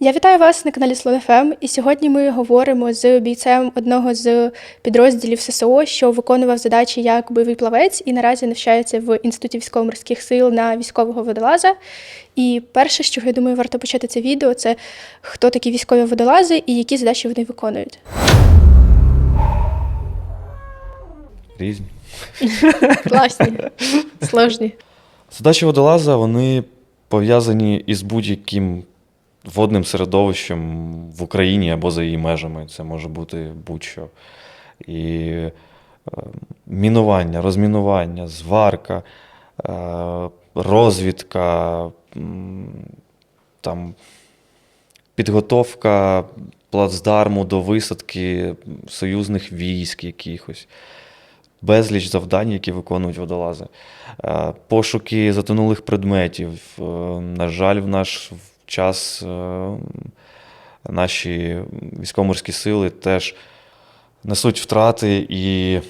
Я вітаю вас на каналі Слон ФМ, і сьогодні ми говоримо з бійцем одного з підрозділів ССО, що виконував задачі як бойовий плавець і наразі навчається в інституті військово-морських сил на військового водолаза. І перше, з чого я думаю, варто почати це відео, це хто такі військові водолази і які задачі вони виконують. Різні. Класні, сложні. Задачі водолаза вони пов'язані із будь-яким водним середовищем в Україні або за її межами. Це може бути будь-що. І е, мінування, розмінування, зварка, е, розвідка, там, підготовка плацдарму до висадки союзних військ якихось. Безліч завдань, які виконують водолази. Е, Пошуки затонулих предметів. На жаль, в наш час е, наші військово-морські сили теж несуть втрати, і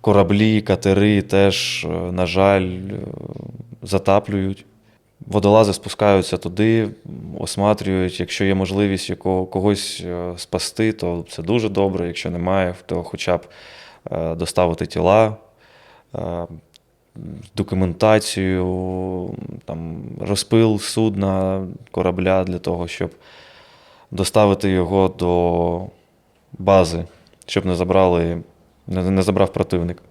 кораблі, катери теж, е, на жаль, е, затаплюють. Водолази спускаються туди, осматрюють. Якщо є можливість якого, когось спасти, то це дуже добре. Якщо немає, то хоча б доставити тіла, документацію, там, розпил судна, корабля для того, щоб доставити його до бази, щоб не забрали, не, забрав противник.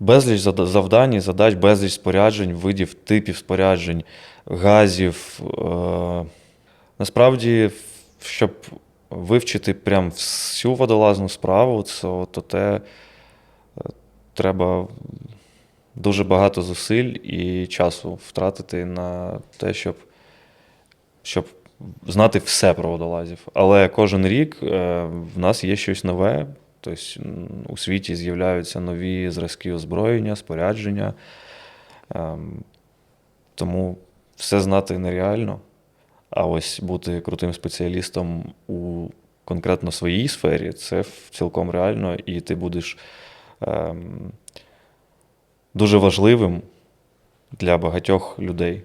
Безліч завдань, і задач, безліч споряджень, видів, типів споряджень, газів. Е, насправді, щоб вивчити прям всю водолазну справу, це, то те е, треба дуже багато зусиль і часу втратити на те, щоб, щоб знати все про водолазів. Але кожен рік е, в нас є щось нове. Тобто у світі з'являються нові зразки озброєння, спорядження. Ем, Тому все знати нереально. А ось бути крутим спеціалістом у конкретно своїй сфері це цілком реально, і ти будеш ем, дуже важливим для багатьох людей.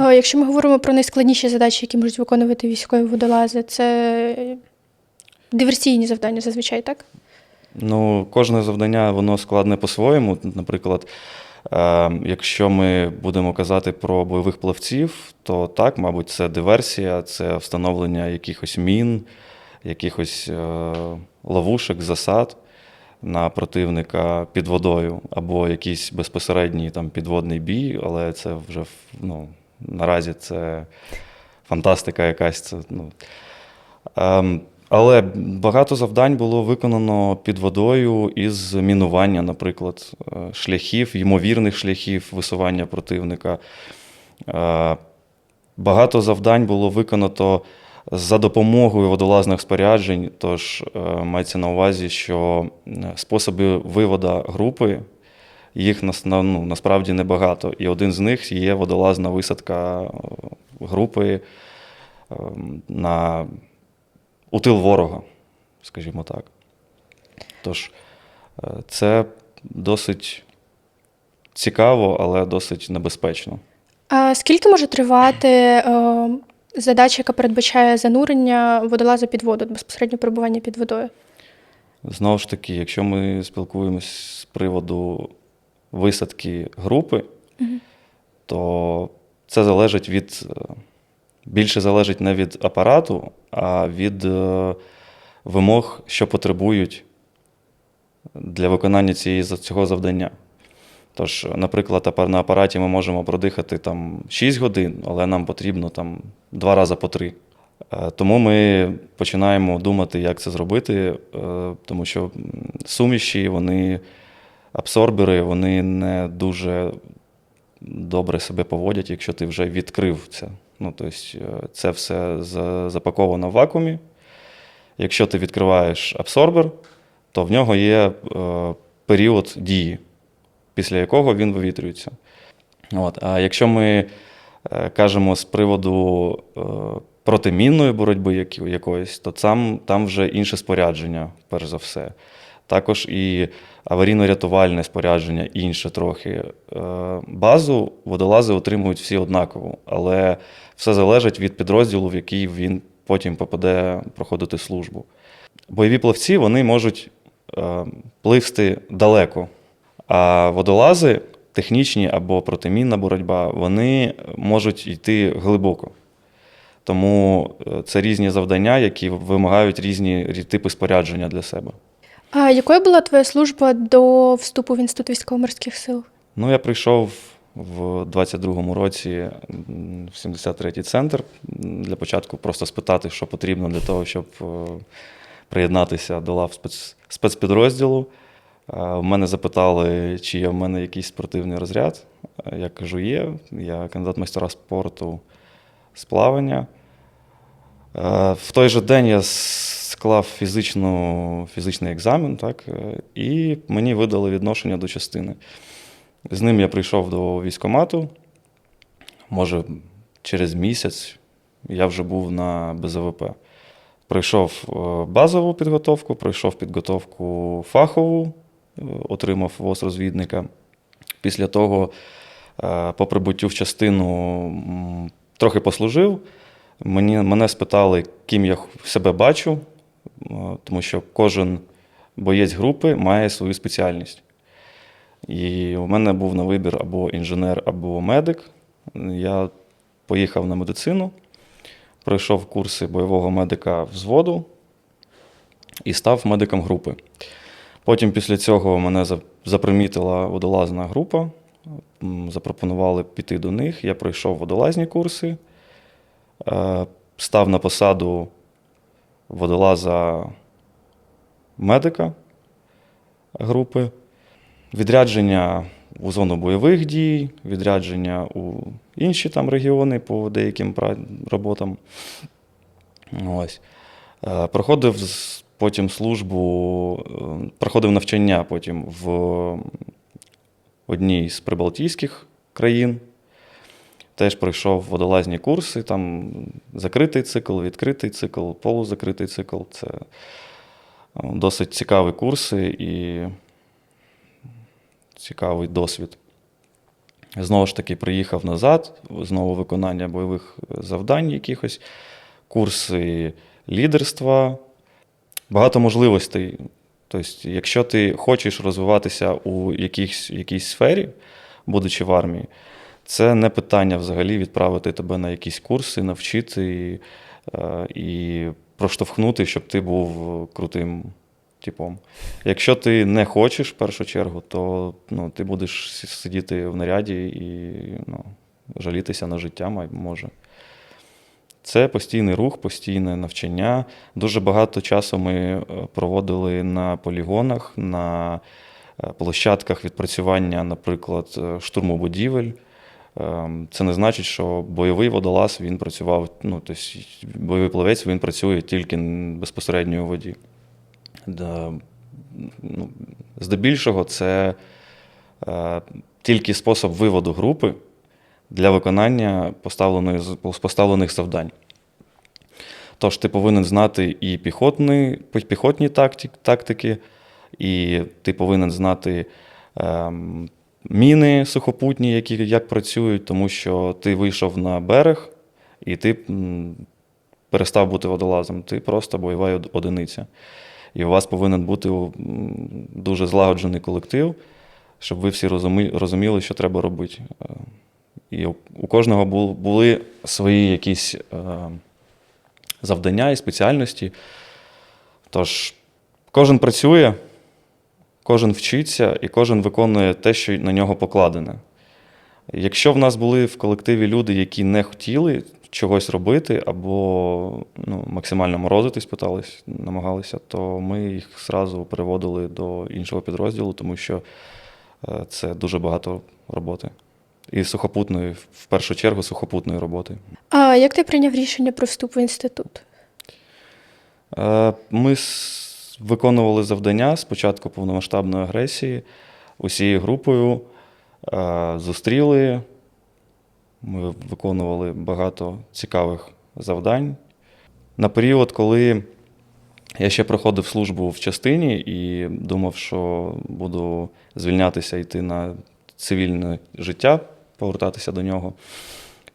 Е, Якщо ми говоримо про найскладніші задачі, які можуть виконувати військові водолази, це диверсійні завдання зазвичай, так? Ну, кожне завдання воно складне по-своєму. Наприклад, е, якщо ми будемо казати про бойових плавців, то так, мабуть, це диверсія, це встановлення якихось мін, якихось е, ловушок, засад на противника під водою, або якийсь безпосередній там підводний бій, але це вже ну, наразі це фантастика якась. Це, ну, Ем, але багато завдань було виконано під водою із мінування, наприклад, е, шляхів, ймовірних шляхів висування противника. Е, Багато завдань було виконано за допомогою водолазних споряджень. Тож е, мається на увазі, що е, способи виводу групи, їх ну, насправді небагато. І один з них є водолазна висадка е, групи на у тил ворога, скажімо так. Тож, це досить цікаво, але досить небезпечно. А скільки може тривати задача, яка передбачає занурення водолаза під воду, безпосередньо перебування під водою? Знову ж таки, якщо ми спілкуємось з приводу висадки групи, то це залежить від е, більше залежить не від апарату, а від е, вимог, що потребують для виконання цієї, цього завдання. Тож, наприклад, на апараті ми можемо продихати там 6 годин, але нам потрібно там 2 рази по 3. Е, Тому ми починаємо думати, як це зробити, е, тому що суміші, вони абсорбери, вони не дуже добре себе поводять, якщо ти вже відкрив це. Ну, тобто, це все запаковано в вакуумі. Якщо ти відкриваєш абсорбер, то в нього є період дії, після якого він вивітрюється. От. А якщо ми е, кажемо з приводу е, протимінної боротьби якоїсь, то там, там вже інше спорядження, перш за все. Також і аварійно-рятувальне спорядження інше трохи. Е, Базу водолази отримують всі однаково, але все залежить від підрозділу, в який він потім попаде проходити службу. Бойові плавці вони можуть пливсти далеко, а водолази, технічні або протимінна боротьба, вони можуть йти глибоко. Тому е, це різні завдання, які вимагають різні типи спорядження для себе. А якою була твоя служба до вступу в інститут військово-морських сил? Ну, я прийшов в 22-му році в 73-й центр для початку просто спитати, що потрібно для того, щоб е, приєднатися до лав спец... спецпідрозділу. Е, В мене запитали, чи є в мене якийсь спортивний розряд. Е, Я кажу, є. Я кандидат майстера спорту з плавання. Е, В той же день я склав фізичну, фізичний екзамен, так, і мені видали відношення до частини. З ним я прийшов до військкомату. Може, через місяць я вже був на БЗВП. Пройшов базову підготовку, пройшов підготовку фахову, отримав ВОЗ розвідника. Після того, е, по прибуттю в частину, трохи послужив. Мені, мене спитали, ким я себе бачу, е, тому що кожен боєць групи має свою спеціальність. І у мене був на вибір або інженер, або медик. Я поїхав на медицину, пройшов курси бойового медика взводу і став медиком групи. Потім після цього мене запримітила водолазна група, запропонували піти до них. Я пройшов водолазні курси, е, став на посаду водолаза медика групи відрядження у зону бойових дій, відрядження у інші там регіони по деяким роботам. Ось. Е, Проходив потім службу, е, проходив навчання потім в одній з прибалтійських країн. Теж пройшов водолазні курси, там закритий цикл, відкритий цикл, полузакритий цикл. Це е, досить цікаві курси і цікавий досвід. Знову ж таки, приїхав назад, знову виконання бойових завдань якихось, курси лідерства, багато можливостей. Тобто, якщо ти хочеш розвиватися у якійсь, якійсь сфері, будучи в армії, це не питання взагалі відправити тебе на якісь курси, навчити е, і проштовхнути, щоб ти був крутим типом. Якщо ти не хочеш в першу чергу, то ну, ти будеш сидіти в наряді і ну, жалітися на життя, може. Це постійний рух, постійне навчання. Дуже багато часу ми е, проводили на полігонах, на е, площадках відпрацювання, наприклад, е, штурму будівель. Ем, Це не значить, що бойовий водолаз він працював, ну, тобто бойовий плавець він працює тільки безпосередньо у воді. Ну, здебільшого, це тільки спосіб виводу групи для виконання поставленої, поставлених завдань. Тож ти повинен знати і піхотні, піхотні тактик, тактики, і ти повинен знати ем, міни сухопутні, які як працюють, тому що ти вийшов на берег і ти перестав бути водолазом, ти просто бойова одиниця. І у вас повинен бути дуже злагоджений колектив, щоб ви всі розуміли, що треба робити. І у у кожного були свої якісь е, завдання і спеціальності. Тож кожен працює, кожен вчиться і кожен виконує те, що на нього покладене. Якщо в нас були в колективі люди, які не хотіли чогось робити або ну, максимально морозитись, питались, намагалися, то ми їх зразу переводили до іншого підрозділу, тому що е, це дуже багато роботи. І сухопутної, в першу чергу, сухопутної роботи. А як ти прийняв рішення про вступ в інститут? Е, Ми виконували завдання з початку повномасштабної агресії усією групою. е, Зустріли. Ми виконували багато цікавих завдань. На період, коли я ще проходив службу в частині і думав, що буду звільнятися йти на цивільне життя, повертатися до нього,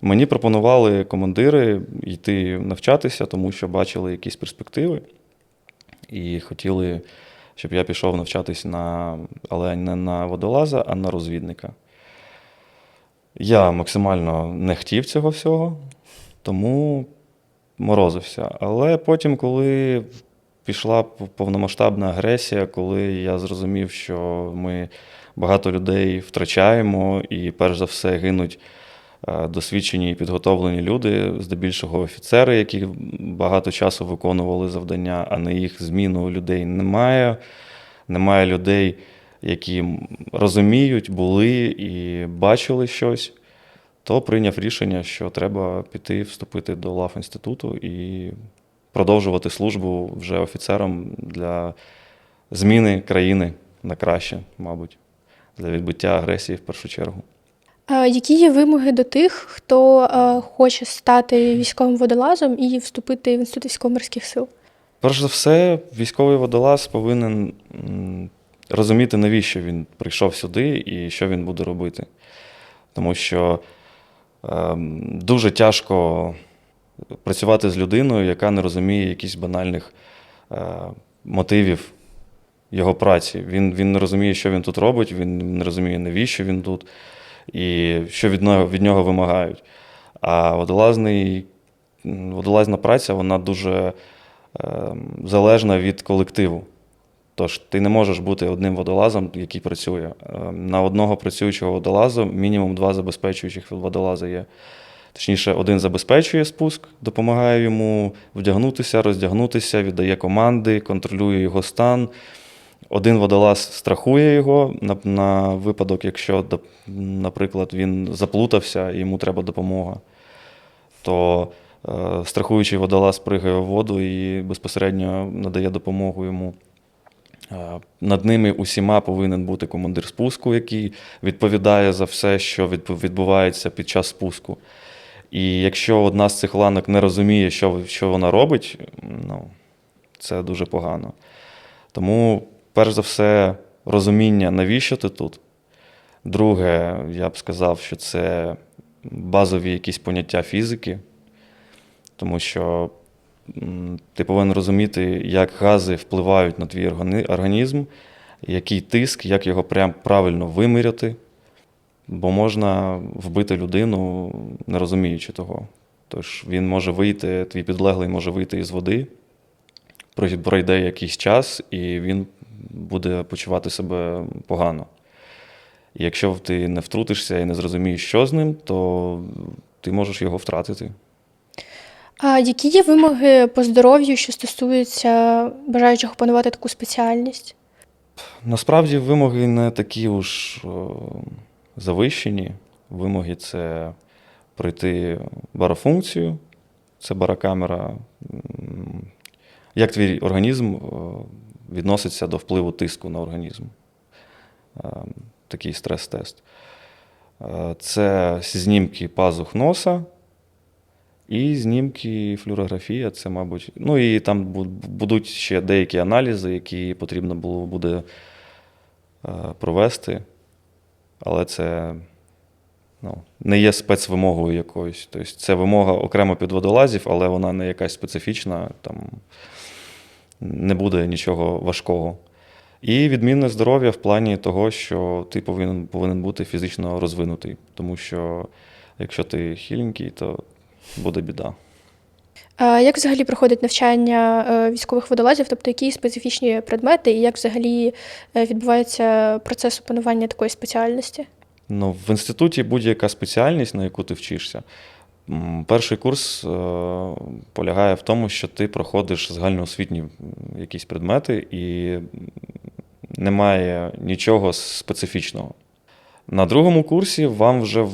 Мені пропонували командири йти навчатися, тому що бачили якісь перспективи і хотіли, щоб я пішов навчатись на, але не на водолаза, а на розвідника. Я максимально не хотів цього всього, тому морозився. Але потім, коли пішла повномасштабна агресія, коли я зрозумів, що ми багато людей втрачаємо, і перш за все гинуть е, досвідчені і підготовлені люди, здебільшого офіцери, які багато часу виконували завдання, а на їх зміну людей немає. Немає людей, які розуміють, були і бачили щось, то прийняв рішення, що треба піти вступити до лав інституту і продовжувати службу вже офіцером для зміни країни на краще, мабуть, для відбиття агресії в першу чергу. Які є вимоги до тих, хто е, хоче стати військовим водолазом і вступити в інститут військово-морських сил? Перш за все, військовий водолаз повинен розуміти, навіщо він прийшов сюди і що він буде робити. Тому що ем, дуже тяжко працювати з людиною, яка не розуміє якихось банальних е, мотивів його праці. Він, він не розуміє, що він тут робить, він не розуміє, навіщо він тут і що від нього, від нього вимагають. А водолазний, водолазна праця, вона дуже ем, залежна від колективу. Тож ти не можеш бути одним водолазом, який працює. Ем, На одного працюючого водолаза мінімум два забезпечуючих водолази є. Точніше, один забезпечує спуск, допомагає йому вдягнутися, роздягнутися, віддає команди, контролює його стан. Один водолаз страхує його на, на випадок, якщо, наприклад, він заплутався і йому треба допомога, то е, страхуючий водолаз пригає в воду і безпосередньо надає допомогу йому. Е, Над ними усіма повинен бути командир спуску, який відповідає за все, що відбувається під час спуску. І якщо одна з цих ланок не розуміє, що, що вона робить, ну, це дуже погано. Тому, перш за все, розуміння, навіщо ти тут. Друге, я б сказав, що це базові якісь поняття фізики, тому що ти повинен розуміти, як гази впливають на твій організм, який тиск, як його прям правильно виміряти. Бо можна вбити людину, не розуміючи того. Тож він може вийти, твій підлеглий може вийти із води, пройде якийсь час, і він буде почувати себе погано. І якщо ти не втрутишся і не зрозумієш, що з ним, то ти можеш його втратити. А які є вимоги по здоров'ю, що стосуються бажаючих опанувати таку спеціальність? Насправді вимоги не такі уж завищені. Вимоги це пройти барофункцію, це барокамера. Як твій організм о, відноситься до впливу тиску на організм? Е, Такий стрес-тест. Е, Це знімки пазух носа і знімки флюорографія. Це, мабуть, ну і там будуть ще деякі аналізи, які потрібно було буде е, провести, але це ну, не є спецвимогою якоюсь. Тобто це вимога окремо під водолазів, але вона не якась специфічна, там не буде нічого важкого. І відмінне здоров'я в плані того, що ти повинен, повинен бути фізично розвинутий, тому що якщо ти хіленький, то буде біда. А як взагалі проходить навчання е, військових водолазів, тобто які специфічні предмети, і як взагалі е, відбувається процес опанування такої спеціальності? Ну, в інституті будь-яка спеціальність, на яку ти вчишся. Перший курс е, полягає в тому, що ти проходиш загальноосвітні якісь предмети, і немає нічого специфічного. На другому курсі вам вже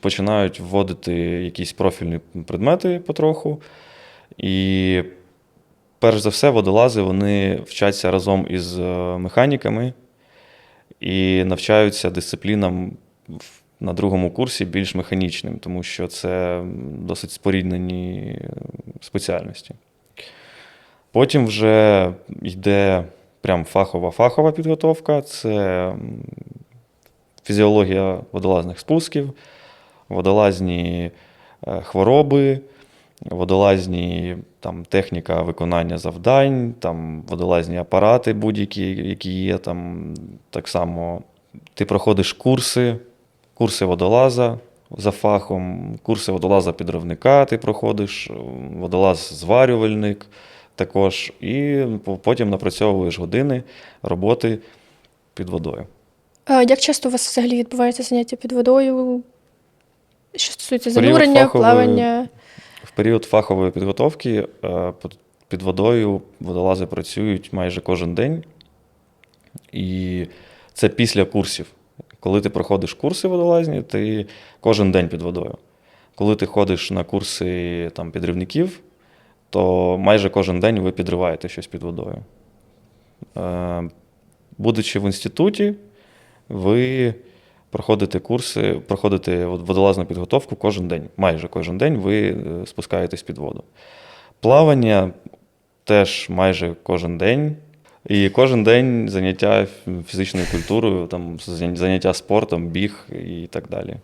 починають вводити якісь профільні предмети потроху. І перш за все, водолази вони вчаться разом із е, механіками і навчаються дисциплінам на другому курсі більш механічним, тому що це досить споріднені спеціальності. Потім вже йде прям фахова-фахова підготовка. Це фізіологія водолазних спусків, водолазні е, хвороби, водолазні там, техніка виконання завдань, там, водолазні апарати будь-які, які є. Там, так само ти проходиш курси, курси водолаза за фахом, курси водолаза-підривника ти проходиш, водолаз-зварювальник також, і потім напрацьовуєш години роботи під водою. А як часто у вас взагалі відбуваються заняття під водою? Що стосується занурення, фахової- плавання? В період фахової підготовки е, під водою водолази працюють майже кожен день. І це після курсів. Коли ти проходиш курси водолазні, ти кожен день під водою. Коли ти ходиш на курси там, підривників, то майже кожен день ви підриваєте щось під водою. Е, Будучи в інституті, ви проходите курси, проходите водолазну підготовку кожен день. Майже кожен день ви е, спускаєтесь під воду. Плавання теж майже кожен день. І кожен день заняття фізичною культурою, там, заняття спортом, біг і так далі.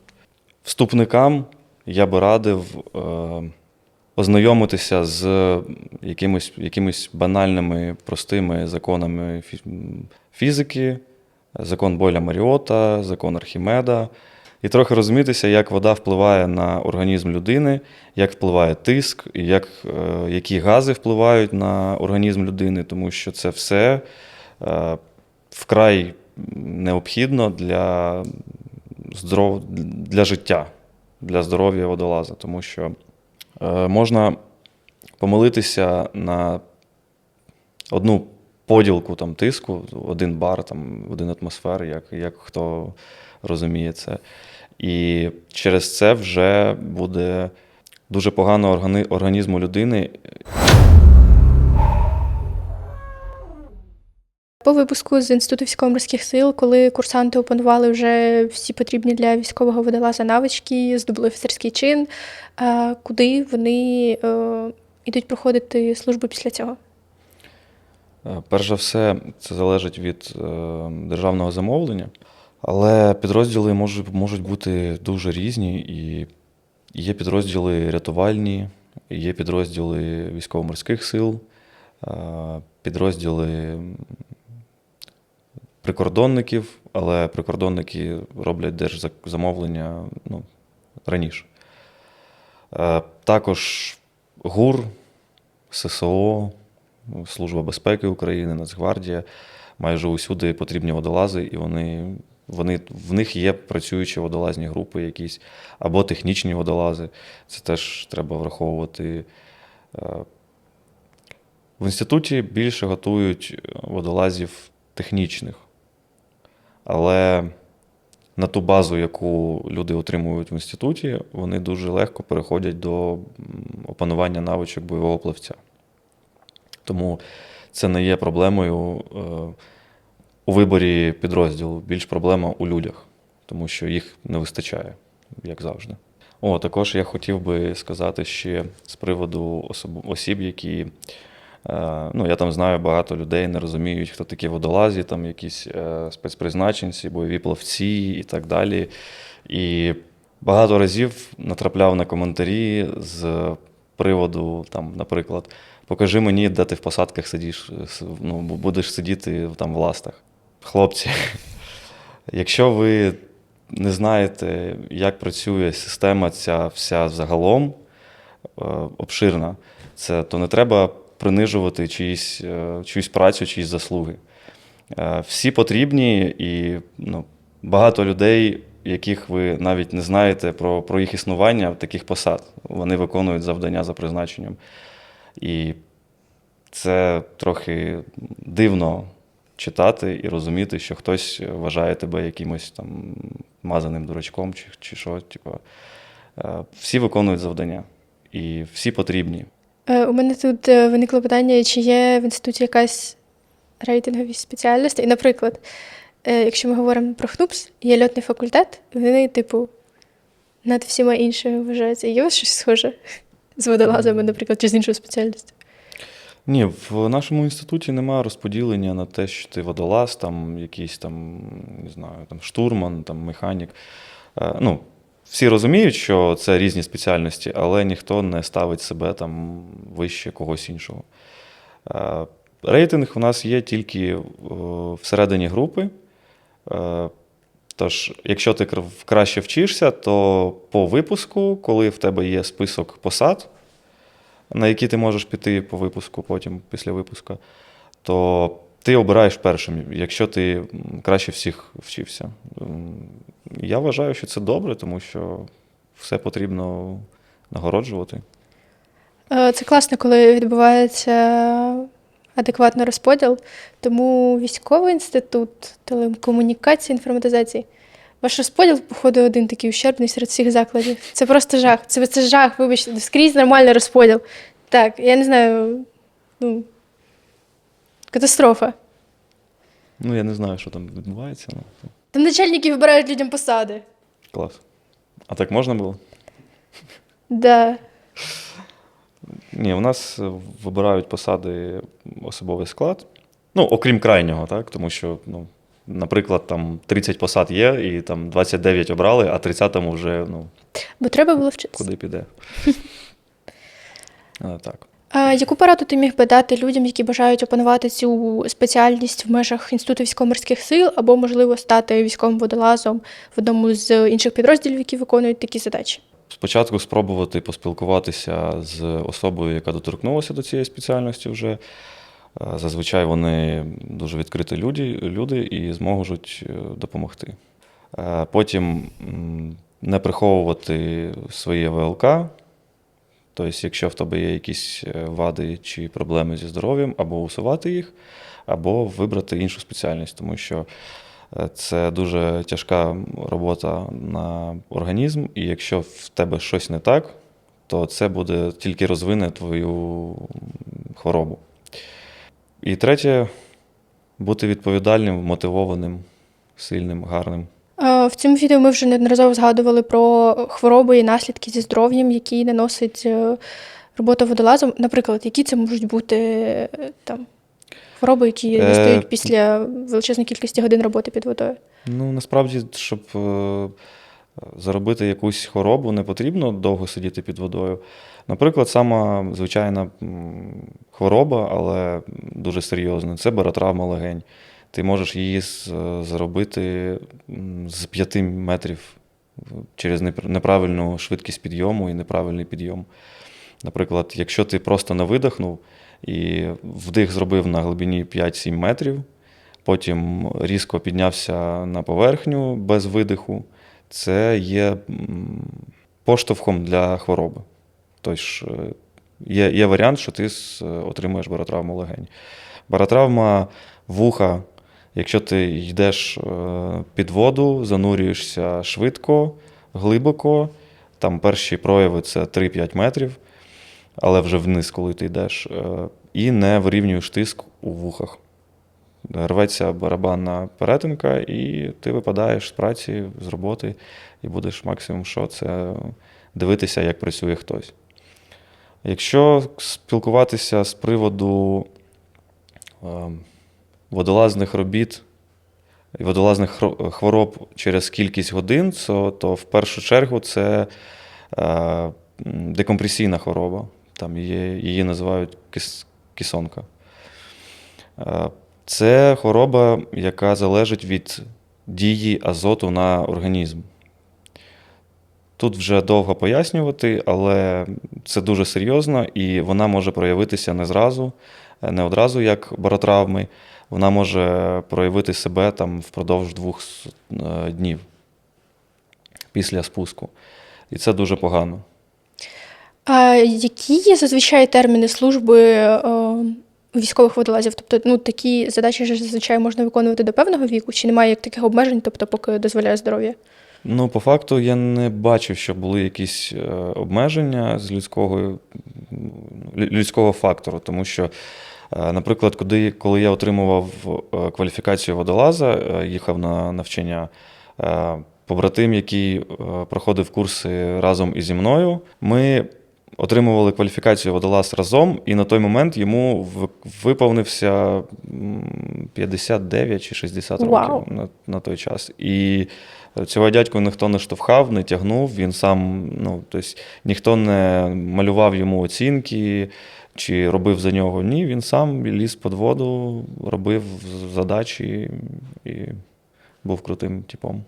Вступникам я би радив е, ознайомитися з якимись, якимись банальними, простими законами фізики, закон Бойля Маріота, закон Архімеда, і трохи розумітися, як вода впливає на організм людини, як впливає тиск, і як, е, які гази впливають на організм людини, тому що це все е, вкрай необхідно для, здоров... для життя, для здоров'я водолаза, тому що е, можна помилитися на одну поділку там, тиску, один бар, там, один атмосфер, як, як хто розуміє це. І через це вже буде дуже погано органи- організму людини. По випуску з Інституту військово-морських сил, коли курсанти опанували вже всі потрібні для військового водолаза навички, здобули офіцерський чин, куди вони е, йдуть проходити службу після цього? Е, Перш за все, це залежить від е, державного замовлення, але підрозділи можуть, можуть бути дуже різні, і є підрозділи рятувальні, є підрозділи військово-морських сил, підрозділи прикордонників, але прикордонники роблять держзамовлення ну, раніше. Е, Також ГУР, ССО, Служба безпеки України, Нацгвардія. Майже усюди потрібні водолази, і вони, вони, в них є працюючі водолазні групи якісь, або технічні водолази. Це теж треба враховувати. Е, В інституті більше готують водолазів технічних, але на ту базу, яку люди отримують в інституті, вони дуже легко переходять до опанування навичок бойового плавця. Тому це не є проблемою е, у виборі підрозділу. Більш проблема у людях, тому що їх не вистачає, як завжди. О, також я хотів би сказати ще з приводу особ... осіб, які. е, Ну, я там знаю багато людей, не розуміють, хто такі водолазі, там якісь е, спецпризначенці, бойові плавці і так далі. І багато разів натрапляв на коментарі з приводу, там, наприклад, покажи мені, де ти в посадках сидиш, ну, будеш сидіти там в ластах. Хлопці, якщо ви не знаєте, як працює система ця вся загалом е, обширна, це, то не треба принижувати чиїсь, е, чиюсь працю, чиїсь заслуги. Е, Всі потрібні, і ну, багато людей, яких ви навіть не знаєте про, про їх існування, в таких посад. Вони виконують завдання за призначенням. І це трохи дивно читати і розуміти, що хтось вважає тебе якимось там мазаним дурачком чи, чи що. Типу. Е, Всі виконують завдання, і всі потрібні. Е, У мене тут е, виникло питання, чи є в інституті якась рейтинговість спеціальностей. Наприклад, е, якщо ми говоримо про ХНУПС, є льотний факультет, вони, типу, над всіма іншими вважаються. Є у вас щось схоже з водолазами, наприклад, чи з іншою спеціальністю? Ні, в нашому інституті немає розподілення на те, що ти водолаз, там якийсь там, не знаю, там штурман, там механік. Е, Ну, всі розуміють, що це різні спеціальності, але ніхто не ставить себе там вище когось іншого. Е, Рейтинг у нас є тільки е, всередині групи. Тож, якщо ти краще вчишся, то по випуску, коли в тебе є список посад, на які ти можеш піти по випуску, потім після випуску, то ти обираєш першим, якщо ти краще всіх вчився. Я вважаю, що це добре, тому що все потрібно нагороджувати. Е, Це класно, коли відбувається адекватний розподіл. Тому військовий інститут телекомунікації, інформатизації. Ваш розподіл, походу, один такий ущербний серед всіх закладів. Це просто жах. Це, це жах, вибачте, скрізь нормальний розподіл. Так, я не знаю. Ну, катастрофа. Ну, я не знаю, що там відбувається. Ну, Там начальники вибирають людям посади. клас. А так можна було? Да. Ні, у нас вибирають посади особовий склад. Ну, окрім крайнього, так? Тому що, ну, наприклад, там 30 посад є, і там 29 обрали, а 30-му вже ну, Бо треба було вчитися. куди піде. А, так. А яку пораду ти міг би дати людям, які бажають опанувати цю спеціальність в межах Інституту військово-морських сил, або, можливо, стати військовим водолазом в одному з інших підрозділів, які виконують такі задачі? Спочатку спробувати поспілкуватися з особою, яка доторкнулася до цієї спеціальності вже. Е, Зазвичай вони дуже відкриті люди, люди і зможуть е, допомогти. Е, Потім не приховувати своє ВЛК. Тобто, якщо в тебе є якісь вади чи проблеми зі здоров'ям, або усувати їх, або вибрати іншу спеціальність, тому що це дуже тяжка робота на організм, і якщо в тебе щось не так, то це буде тільки розвине твою хворобу. І третє бути відповідальним, мотивованим, сильним, гарним. В цьому відео ми вже неодноразово згадували про хвороби і наслідки зі здоров'ям, які наносить е, робота водолазом. Наприклад, які це можуть бути е, там хвороби, які Е, настають після величезної кількості годин роботи під водою? Ну, насправді, щоб е, заробити якусь хворобу, не потрібно довго сидіти під водою. Наприклад, сама звичайна хвороба, але дуже серйозна, це баротравма легень. Ти можеш її заробити з 5 метрів через неправильну швидкість підйому і неправильний підйом. Наприклад, якщо ти просто не видихнув і вдих зробив на глибині 5-7 метрів, потім різко піднявся на поверхню без видиху, це є поштовхом для хвороби. Тобто е, є, є варіант, що ти с- отримуєш баротравму легень. Баротравма вуха, якщо ти йдеш е, під воду, занурюєшся швидко, глибоко, там перші прояви це 3-5 метрів, але вже вниз, коли ти йдеш, е, і не вирівнюєш тиск у вухах. Рветься барабанна перетинка, і ти випадаєш з праці, з роботи, і будеш максимум, що це дивитися, як працює хтось. Якщо спілкуватися з приводу е, водолазних робіт і водолазних хвороб через кількість годин, то, в першу чергу це е, декомпресійна хвороба. Там її, її називають кис, кисонка. Це хвороба, яка залежить від дії азоту на організм. Тут вже довго пояснювати, але це дуже серйозно, і вона може проявитися не зразу, не одразу як баротравми. Вона може проявити себе там впродовж двох е, днів після спуску. І це дуже погано. А які є зазвичай терміни служби е, військових водолазів? Тобто, ну такі задачі ж зазвичай можна виконувати до певного віку, чи немає як таких обмежень, тобто, поки дозволяє здоров'я? Ну, по факту, я не бачив, що були якісь е, обмеження з людського, людського фактору, тому що, е, наприклад, коли, коли я отримував е, кваліфікацію водолаза, їхав на навчання, побратим, який проходив курси разом із зі мною, ми отримували кваліфікацію водолаз разом, і на той момент йому виповнився 59 чи 60 Вау. років на, на той час. І Цього дядьку ніхто не штовхав, не тягнув, він сам, ну, тобто, ніхто не малював йому оцінки чи робив за нього. Ні, він сам ліз під воду, робив задачі і був крутим типом.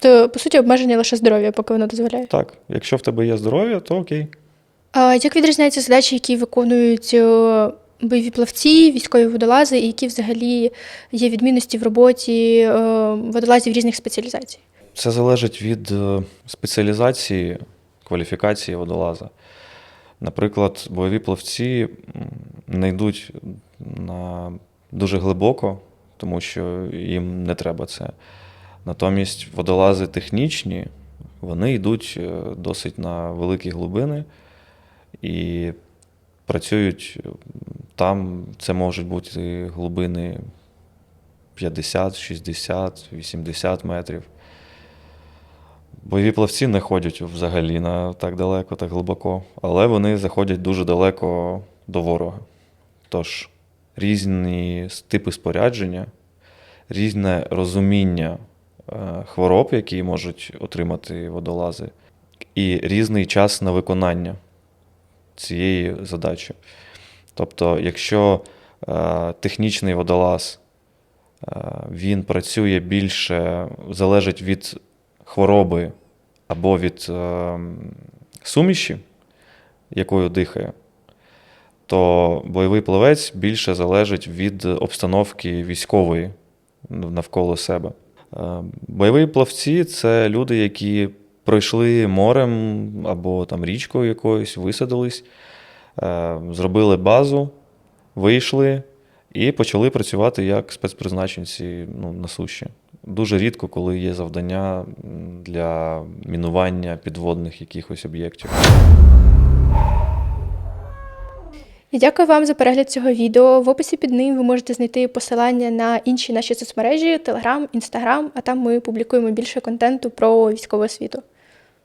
Тобто, по суті, обмеження лише здоров'я, поки воно дозволяє. Так, якщо в тебе є здоров'я, то окей. Як відрізняються задачі, які виконують е, бойові плавці, військові водолази, і які взагалі є відмінності в роботі е, водолазів різних спеціалізацій? Це залежить від е, спеціалізації, кваліфікації водолаза. Наприклад, бойові плавці не йдуть на дуже глибоко, тому що їм не треба це. Натомість водолази технічні, вони йдуть досить на великі глибини і працюють там. Це можуть бути глибини 50, 60, 80 метрів. Бойові плавці не ходять взагалі на так далеко, так глибоко, але вони заходять дуже далеко до ворога. Тож різні типи спорядження, різне розуміння е, хвороб, які можуть отримати водолази, і різний час на виконання цієї задачі. Тобто, якщо е, технічний водолаз е, він працює більше, залежить від хвороби або від е, суміші, якою дихає, то бойовий плавець більше залежить від обстановки військової навколо себе. Е, Бойові плавці це люди, які пройшли морем або там річкою якоюсь, висадились, е, зробили базу, вийшли і почали працювати як спецпризначенці ну, на суші. Дуже рідко, коли є завдання для мінування підводних якихось об'єктів. Дякую вам за перегляд цього відео. В описі під ним ви можете знайти посилання на інші наші соцмережі: Telegram, Instagram, а там ми публікуємо більше контенту про військову освіту.